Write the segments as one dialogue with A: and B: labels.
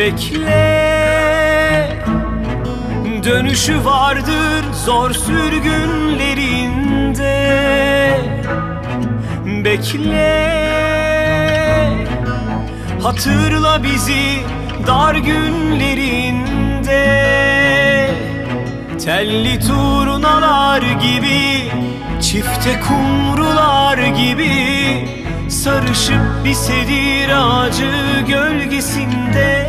A: Bekle. Dönüşü vardır zor sürgünlerinde. Bekle. Hatırla bizi dar günlerinde. Telli turnalar gibi Çifte kumrular gibi Sarışıp bir sedir ağacı gölgesinde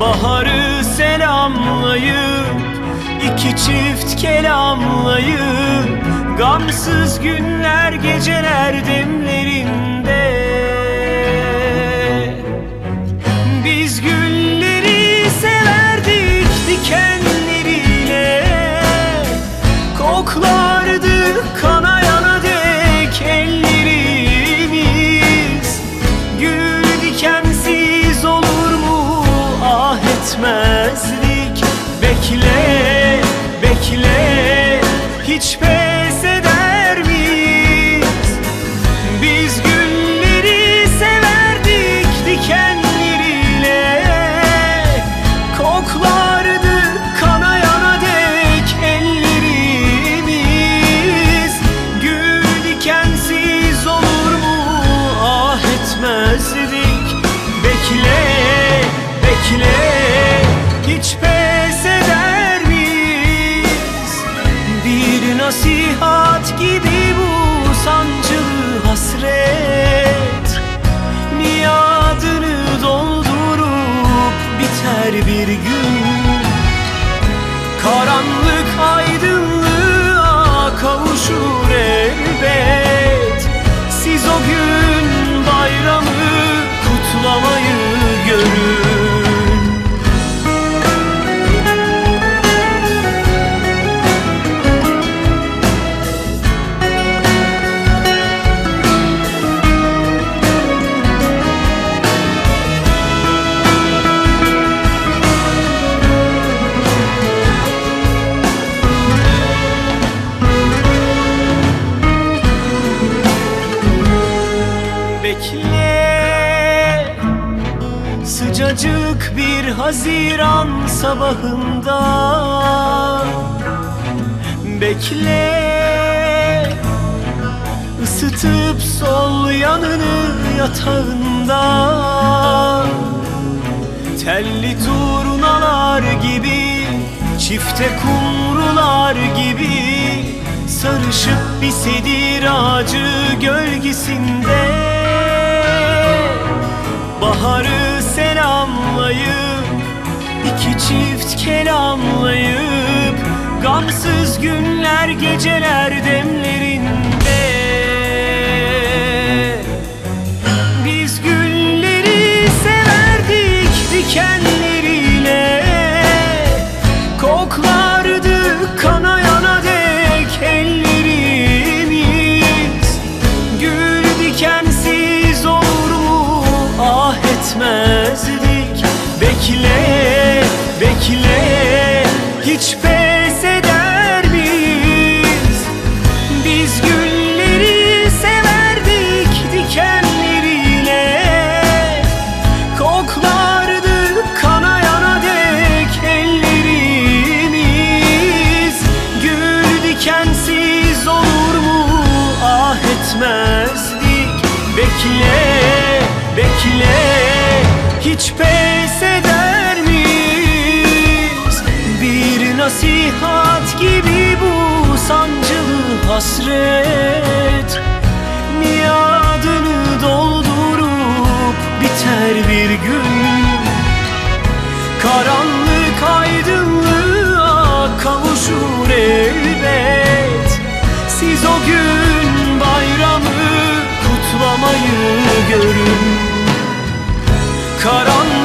A: Baharı selamlayıp iki çift kelamlayıp Gamsız günler geceler demlerinde Sıcacık bir Haziran sabahında. Bekle Isıtıp sol yanını yatağında. Telli turnalar gibi Çifte kumrular gibi Sarışıp bir sedir ağacı gölgesinde Baharı selamlayıp iki çift kelamlayıp Gamsız günler geceler demlerinde Bekle, bekle hiç pes eder miyiz? Bir nasihat gibi bu sancılı hasret Niyadını doldurup biter bir gün Karanlık görün Karanlık